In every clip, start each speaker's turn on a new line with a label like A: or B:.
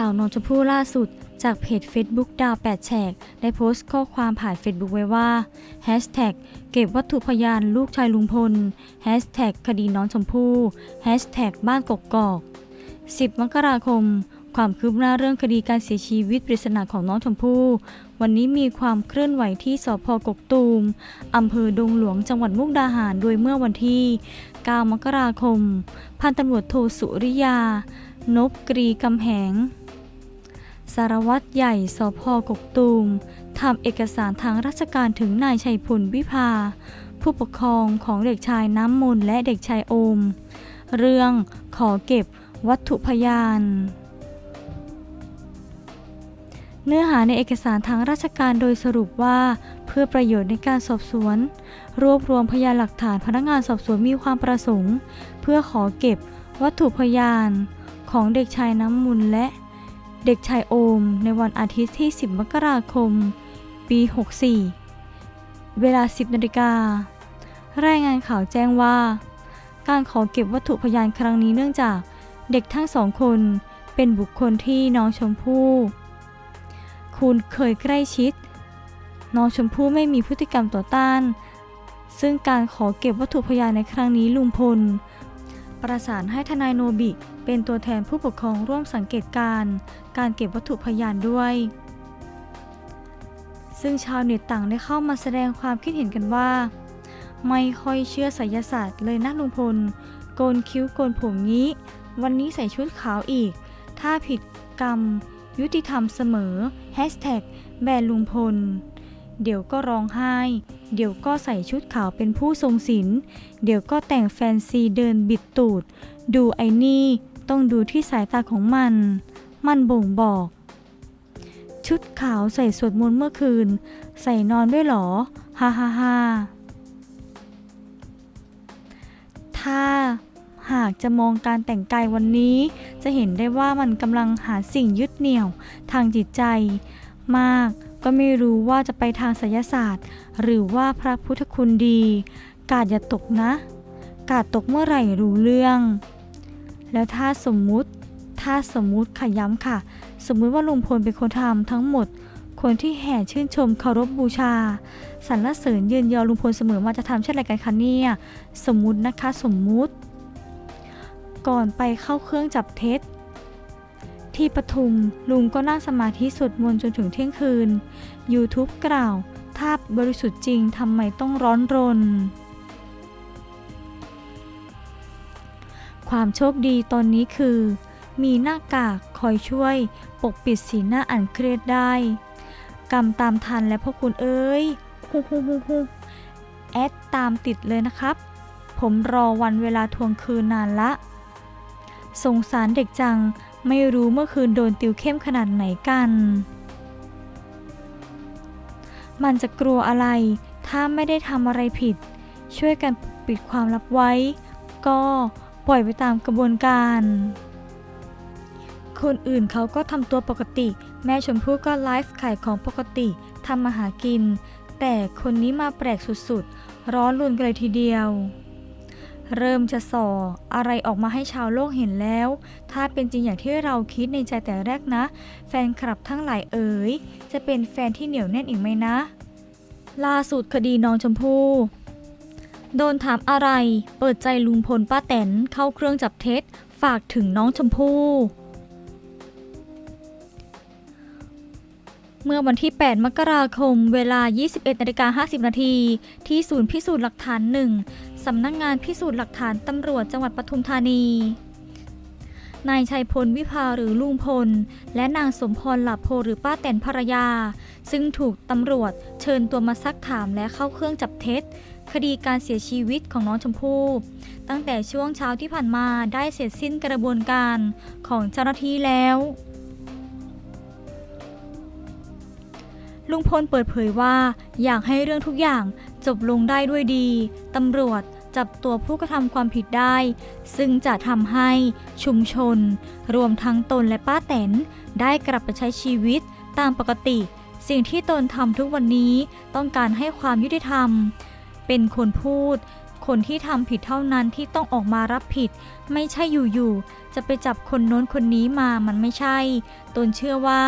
A: ข่าวน้องชมพู่ล่าสุด จากเพจ Facebook ดาว8แฉกได้โพสต์ข้อความผ่าน Facebook ไว้ว่า Hashtag เก็บวัตถุพยานลูกชายลุงพล Hashtag คดีน้องชมพู่ Hashtag บ้านกกอก 10 มกราคม ความคืบหน้าเรื่องคดีการเสียชีวิตปริศนาของน้องชมพู่ วันนี้มีความเคลื่อนไหวที่สพกกตูมอำเภอดงหลวงจังหวัดมุกดาหาร โดยเมื่อวันที่ 9 มกราคม พันตำรวจโทสุริยานบกรีกำแหง สารวัตรใหญ่สพกกตูมทำเอกสารทางราชการถึงนายชัยพลวิภา ผู้ปกครองของเด็กชายน้ำมนและเด็กชายโอม เรื่องขอเก็บวัตถุพยาน เนื้อหาในเอกสารทางราชการโดยสรุปว่าเพื่อประโยชน์ในการสอบสวน รวบรวมพยานหลักฐานพนักงานสอบสวนมีความประสงค์ เพื่อขอเก็บวัตถุพยานของเด็กชายน้ำมุนและ เด็กชายโอมในวันอาทิตย์ที่ 10 มกราคม ปี 64 เวลา 10 นาฬิการายงานข่าวแจ้งว่า การขอเก็บวัตถุพยานครั้งนี้เนื่องจากเด็กทั้งสองคนเป็นบุคคลที่น้องชมพู่ คุณเคยใกล้ชิด น้องชมพู่ไม่มีพฤติกรรมต่อต้าน ซึ่งการขอเก็บวัตถุพยานในครั้งนี้ลุงพล ประสานให้ทนายโนบิ เป็นตัวแทนผู้ปกครองร่วมสังเกตการ การเก็บวัตถุพยานด้วย ซึ่งชาวเน็ตต่างได้เข้ามาแสดงความคิดเห็นกันว่า ไม่ค่อยเชื่อไสยศาสตร์เลยนะลุงพล โกนคิ้วโกนผมงี้ วันนี้ใส่ชุดขาวอีก ถ้าผิดกรรม ยุติธรรมเสมอแฮชแท็กแบนลุงพล เดี๋ยวก็ร้องไห้ เดี๋ยวก็ใส่ชุดขาวเป็นผู้ทรงศีลเดี๋ยวก็แต่งแฟนซีเดินบิดตูด ดูไอ้นี่ต้องดูที่สายตาของมัน มันบ่งบอก ชุดขาวใส่สวดมนต์เมื่อคืน ใส่นอนด้วยหรอ ฮ่าฮ่าฮ่าถ้าหากจะมองการแต่งกายวันนี้ จะเห็นได้ว่ามันกำลังหาสิ่งยึดเหนี่ยวทางจิตใจมาก ก็ไม่รู้ว่าจะไปทางไสยศาสตร์ หรือว่าพระพุทธคุณดี กาดอย่าตกนะ กาดตกเมื่อไหร่รู้เรื่อง แล้วถ้าสมมุติ ถ้าสมมุติค่ะย้ำค่ะ สมมุติว่าลุงพลเป็นคนทำทั้งหมด คนที่แห่ชื่นชมเคารพบูชาสรรเสริญยืนยอลุงพลเสมอมาจะทำเช่นไรกันคะเนี่ยสมมุตินะคะสมมุติ ก่อนไปเข้าเครื่องจับเท็จ ที่ปทุมลุงก็นั่งสมาธิสวดมนต์จนถึงเที่ยงคืน YouTube กล่าว ถ้าบริสุทธิ์จริงทำไมต้องร้อนรน ความโชคดีตอนนี้คือ มีหน้ากากคอยช่วย ปกปิดสีหน้าอันเครียดได้กำตามทันและพวกคุณเอ้ยฮู้ฮู้ฮู้ฮู้แอดตามติดเลยนะครับ ผมรอวันเวลาทวงคืนนานละ สงสารเด็กจัง ไม่รู้เมื่อคืนโดนติวเข้มขนาดไหนกัน มันจะกลัวอะไร ถ้าไม่ได้ทำอะไรผิด ช่วยกันปิดความลับไว้ ก็ปล่อยไปตามกระบวนการ คนอื่นเขาก็ทำตัวปกติ แม่ชมพู่ก็ไลฟ์ขายของปกติทำมาหากิน แต่คนนี้มาแปลกสุดๆ ร้อนรุนกันเลยทีเดียว เริ่มจะส่ออะไรออกมาให้ชาวโลกเห็นแล้ว ถ้าเป็นจริงอย่างที่เราคิดในใจแต่แรกนะ แฟนคลับทั้งหลายเอ๋ย จะเป็นแฟนที่เหนียวแน่นอีกไหมนะ ล่าสุดคดีน้องชมพู่โดนถามอะไร เปิดใจลุงพลป้าแตนเข้าเครื่องจับเท็จ ฝากถึงน้องชมพู่เมื่อวันที่ 8 มกราคม เวลา 21นาฬิกา50 นาที ที่ศูนย์พิสูจน์หลักฐานหนึ่ง สำนักงงานพิสูจน์หลักฐานตำรวจจังหวัดปทุมธานี นายชัยพลวิภาหรือลุงพล และนางสมพรหลับโพหรือป้าแตนภรรยา ซึ่งถูกตำรวจเชิญตัวมาซักถามและเข้าเครื่องจับเท็จ คดีการเสียชีวิตของน้องชมพู่ตั้งแต่ช่วงเช้าที่ผ่านมาได้เสร็จสิ้นกระบวนการของเจ้าหน้าที่แล้วลุงพลเปิดเผยว่าอยากให้เรื่องทุกอย่างจบลงได้ด้วยดี ตำรวจ จับตัวผู้กระทำความผิดได้ ซึ่งจะทำให้ชุมชน รวมทั้งตนและป้าแตน ได้กลับไปใช้ชีวิตตามปกติ สิ่งที่ตนทำทุกวันนี้ต้องการให้ความยุติธรรม เป็นคนพูด คนที่ทำผิดเท่านั้นที่ต้องออกมารับผิด ไม่ใช่อยู่ๆจะไปจับคนโน้นคนนี้มามันไม่ใช่ ตนเชื่อว่า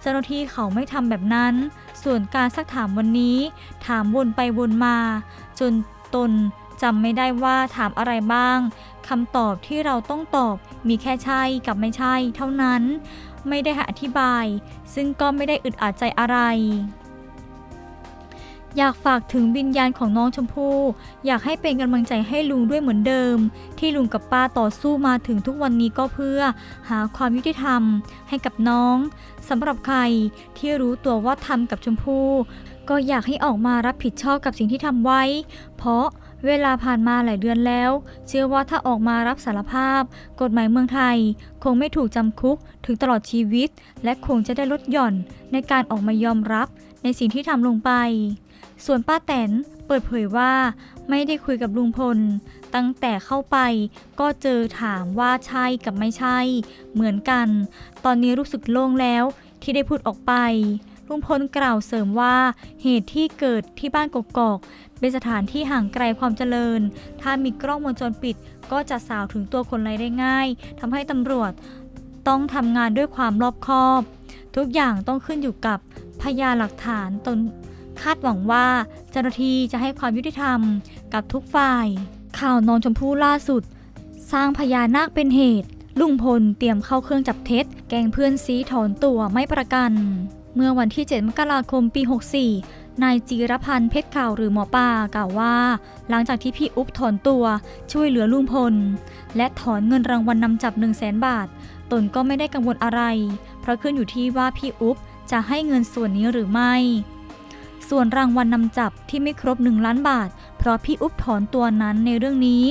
A: เจ้าหน้าที่เขาไม่ทำแบบนั้น ส่วนการซักถามวันนี้ ถามวนไปวนมา จนตน จำไม่ได้ว่าถามอะไรบ้างคำตอบที่เราต้องตอบมีแค่ใช่กับไม่ใช่เท่านั้น ไม่ได้อธิบาย ซึ่งก็ไม่ได้อึดอัดใจอะไร อยากฝากถึงวิญญาณของน้องชมพู่ อยากให้เป็นกำลังใจให้ลุงด้วยเหมือนเดิม ที่ลุงกับป้าต่อสู้มาถึงทุกวันนี้ก็เพื่อ หาความยุติธรรม ให้กับน้องสำหรับใครที่รู้ตัวว่าทำกับชมพู่ก็อยากให้ออกมารับผิดชอบกับสิ่งที่ทำไว้ เพราะ เวลาผ่านมาหลายเดือนแล้ว เชื่อว่าถ้าออกมารับสารภาพ กฎหมายเมืองไทย คงไม่ถูกจำคุกถึงตลอดชีวิต และคงจะได้ลดหย่อนในการออกมายอมรับในสิ่งที่ทำลงไป ส่วนป้าแตนเปิดเผยว่า ไม่ได้คุยกับลุงพล ตั้งแต่เข้าไปก็เจอถามว่าใช่กับไม่ใช่ เหมือนกัน ตอนนี้รู้สึกโล่งแล้วที่ได้พูดออกไป ลุงพลกล่าวเสริมว่า เหตุที่เกิดที่บ้านกกอกเป็นสถานที่ห่างไกลความเจริญ ถ้ามีกล้องวงจรปิด ก็จะสาวถึงตัวคนร้ายได้ง่ายทำให้ตำรวจต้องทำงานด้วยความรอบคอบ ทุกอย่างต้องขึ้นอยู่กับพยานหลักฐานตนคาดหวังว่าเจ้าหน้าที่จะให้ความยุติธรรมกับทุกฝ่าย ข่าวน้องชมพู่ล่าสุด สร้างพญานาคเป็นเหตุ ลุงพลเตรียมเข้าเครื่องจับเท็จ แกงเพื่อนซีถอนตัวไม่ประกัน เมื่อวันที่ 7 มกราคมปี 64 นายจีรพันธ์เพชรข่าวหรือหมอปลากล่าวว่า หลังจากที่พี่อุ๊บถอนตัวช่วยเหลือลุงพล และถอนเงินรางวัลนนำจับ 1 0 0 0 0แสนบาท ตนก็ไม่ได้กังวลอะไร เพราะขึ้นอยู่ที่ว่าพี่อุ๊บจะให้เงินส่วนนี้หรือไม่ ส่วนรางวัลนนำจับที่ไม่ครบ 1 ล้านบาท เพราะพี่อุ๊บถอนตัวนั้นในเรื่องนี้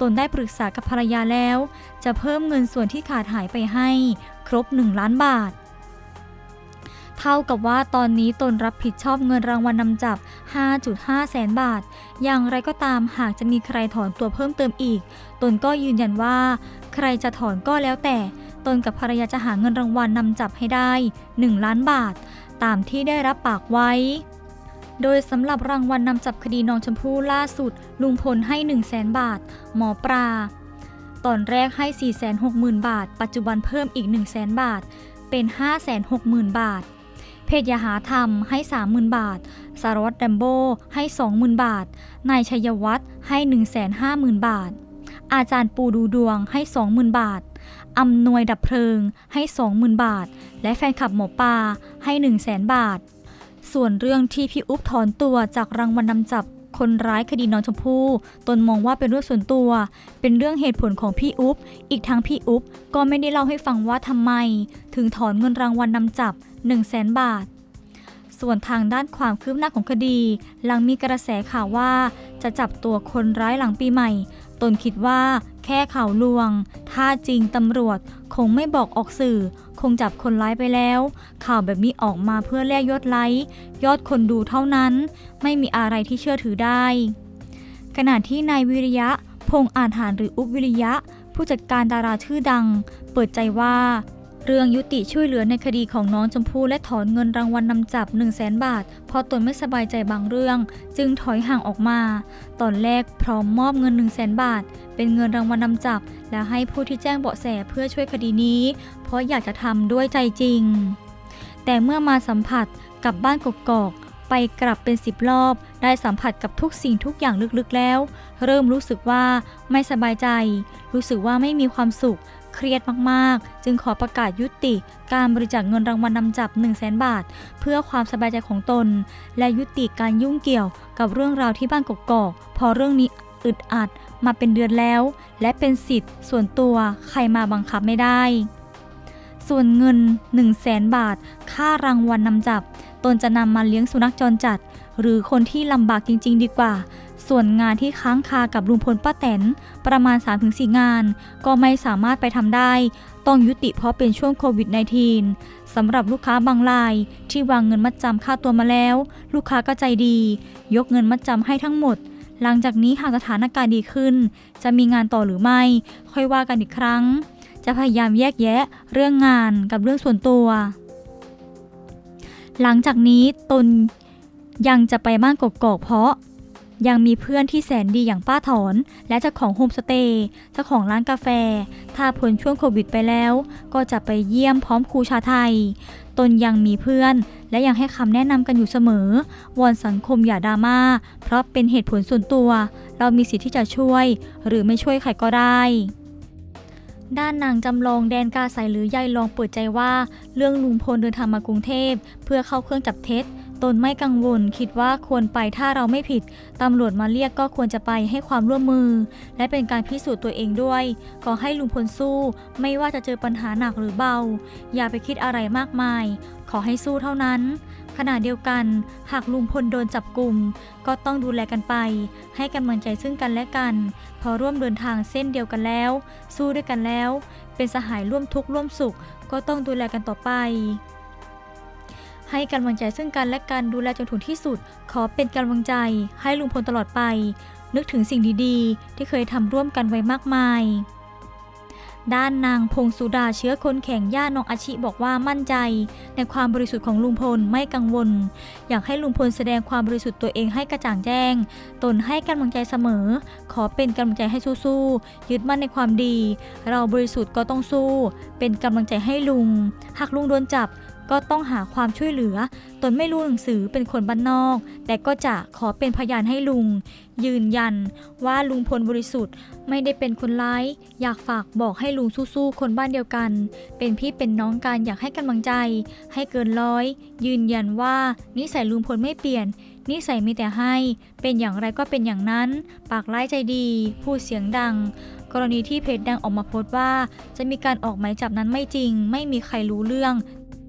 A: ตนได้ปรึกษากับภรรยาแล้ว จะเพิ่มเงินส่วนที่ขาดหายไปให้ ครบ 1 ล้านบาท เท่ากับว่าตอนนี้ตนรับผิดชอบเงินรางวัลนนำจับ 5.5 แสนบาท อย่างไรก็ตามหากจะมีใครถอนตัวเพิ่มเติมอีก ตนก็ยืนยันว่า ใครจะถอนก็แล้วแต่ ตนกับภรรยาจะหาเงินรางวัลนำจับให้ได้ 1 ล้านบาท ตามที่ได้รับปากไว้โดยสำหรับรางวัลนนำจับคดีน้องชมพู่ล่าสุด ลุงพลให้ 1 0 0 0 0แสนบาท หมอปลาตอนแรกให้ 460,000 บาท ปัจจุบันเพิ่มอีก 1 0 0 0 0แสนบาท เป็น 560,000 บาท เพจยาหาธรรมให้ 30,000 บาท สารวัตรแดมโบให้ 20,000 บาท นายชัยวัฒน์ให้ 150,000 บาท อาจารย์ปูดูดวงให้ 20,000 บาทอำนวยดับเพลิงให้ 20,000 บาท และแฟนคลับหมอปลาให้ 1 0 0 0 0แสนบาท ส่วนเรื่องที่พี่อุ๊บถอนตัวจากรางวัลนำจับคนร้ายคดีน้องชมพู่ตนมองว่าเป็นเรื่องส่วนตัว เป็นเรื่องเหตุผลของพี่อุ๊บ อีกทั้งพี่อุ๊บก็ไม่ได้เล่าให้ฟังว่าทำไม ถึงถอนเงินรางวัลนำจับ 1 0 0 0 0แสนบาท ส่วนทางด้านความคืบหน้าของคดี หลังมีกระแสข่าวว่า จะจับตัวคนร้ายหลังปีใหม่ ตนคิดว่าแค่ข่าวลวง ถ้าจริงตำรวจคงไม่บอกออกสื่อ คงจับคนร้ายไปแล้ว ข่าวแบบนี้ออกมาเพื่อแลกยอดไลค์ยอดคนดูเท่านั้น ไม่มีอะไรที่เชื่อถือได้ ขณะที่นายวิริยะ พงษ์อาจหารหรืออุบวิริยะ ผู้จัดการดาราชื่อดัง เปิดใจว่า เรื่องยุติช่วยเหลือในคดีของน้องชมพู่และถอนเงินรางวัลนนำจับ 1 0 0 0 0แสนบาท เพราะตนไม่สบายใจบางเรื่อง จึงถอยห่างออกมา ตอนแรกพร้อมมอบเงิน 1 0 0 0 0แสนบาท เป็นเงินรางวัลนนำจับ และให้ผู้ที่แจ้งเบาะแสเพื่อช่วยคดีนี้ เพราะอยากจะทำด้วยใจจริง แต่เมื่อมาสัมผัสกับบ้านกกอกไปกลับเป็นสิบรอบ ได้สัมผัสกับทุกสิ่งทุกอย่างลึกๆแล้ว เริ่มรู้สึกว่าไม่สบายใจ รู้สึกว่าไม่มีความสุข เครียดมากๆ จึงขอประกาศยุติการบริจาคเงินรางวัลนำจับ 1 0 0 0 0แสนบาท เพื่อความสบายใจของตน และยุติการยุ่งเกี่ยวกับเรื่องราวที่บ้านกกอกเพอเรื่องนี้อึดอัดมาเป็นเดือนแล้ว และเป็นสิทธิ์ส่วนตัวใครมาบังคับไม่ได้ ส่วนเงิน 1 0 0 0 0แสนบาท ค่ารางวัลนำจับ ตนจะนำมาเลี้ยงสุนัขจรจัด หรือคนที่ลำบากจริง ๆ ดีกว่า ส่วนงานที่ค้างคากับลุงพลป้าแตนประมาณ 3-4 งาน ก็ไม่สามารถไปทำได้ ต้องยุติเพราะเป็นช่วงโควิด -19 สำหรับลูกค้าบางราย ที่วางเงินมัดจำค่าตัวมาแล้ว ลูกค้าก็ใจดี ยกเงินมัดจำให้ทั้งหมด หลังจากนี้หากสถานการณ์ดีขึ้น จะมีงานต่อหรือไม่ ค่อยว่ากันอีกครั้ง จะพยายามแยกแยะ เรื่องงานกับเรื่องส่วนตัว หลังจากนี้ตนยังจะไปบ้านกกอกเพราะ ยังมีเพื่อนที่แสนดีอย่างป้าถอน และเจ้าของโฮมสเตย์เจ้าของร้านกาแฟ ถ้าพ้นช่วงโควิดไปแล้ว ก็จะไปเยี่ยมพร้อมครูชาไทย ตนยังมีเพื่อน และยังให้คำแนะนำกันอยู่เสมอ วอนสังคมอย่าดราม่า เพราะเป็นเหตุผลส่วนตัว เรามีสิทธิ์ที่จะช่วย หรือไม่ช่วยใครก็ได้ด้านนางจำลองแดนกาใสหรือยายลองเปิดใจว่า เรื่องลุงพลเดินทางมากรุงเทพ เพื่อเข้าเครื่องจับเท็จ ตนไม่กังวล คิดว่าควรไปถ้าเราไม่ผิด ตำรวจมาเรียกก็ควรจะไปให้ความร่วมมือ และเป็นการพิสูจน์ตัวเองด้วย ขอให้ลุงพลสู้ ไม่ว่าจะเจอปัญหาหนักหรือเบา อย่าไปคิดอะไรมากมาย ขอให้สู้เท่านั้น ขณะเดียวกัน หากลุงพลโดนจับกลุ่ม ก็ต้องดูแลกันไป ให้กำลังใจซึ่งกันและกัน พอร่วมเดินทางเส้นเดียวกันแล้ว สู้ด้วยกันแล้ว เป็นสหายร่วมทุกข์ร่วมสุข ก็ต้องดูแลกันต่อไป ให้กำลังใจซึ่งกันและกันดูแลจนถึงที่สุด ขอเป็นกำลังใจให้ลุงพลตลอดไป นึกถึงสิ่งดีๆ ที่เคยทำร่วมกันไว้มากมาย ด้านนางพงสุดาเชื้อคนแข่งย่าน้องอาชิบอกว่ามั่นใจ ในความบริสุทธิ์ของลุงพลไม่กังวล อยากให้ลุงพลแสดงความบริสุทธิ์ตัวเองให้กระจ่างแจ้ง ตนให้กำลังใจเสมอ ขอเป็นกำลังใจให้สู้ๆยึดมั่นในความดี เราบริสุทธิ์ก็ต้องสู้ เป็นกำลังใจให้ลุงหากลุงโดนจับ ก็ต้องหาความช่วยเหลือ ตนไม่รู้หนังสือเป็นคนบ้านนอก แต่ก็จะขอเป็นพยานให้ลุง ยืนยันว่าลุงพลบริสุทธิ์ ไม่ได้เป็นคนร้าย อยากฝากบอกให้ลุงสู้ๆคนบ้านเดียวกัน เป็นพี่เป็นน้องกันอยากให้กำลังใจ ให้เกินร้อย ยืนยันว่านิสัยลุงพลไม่เปลี่ยนนิสัยมีแต่ให้ เป็นอย่างไรก็เป็นอย่างนั้น ปากร้ายใจดี พูดเสียงดัง กรณีที่เพจดังออกมาโพสต์ว่า จะมีการออกหมายจับนั้นไม่จริง ไม่มีใครรู้เรื่อง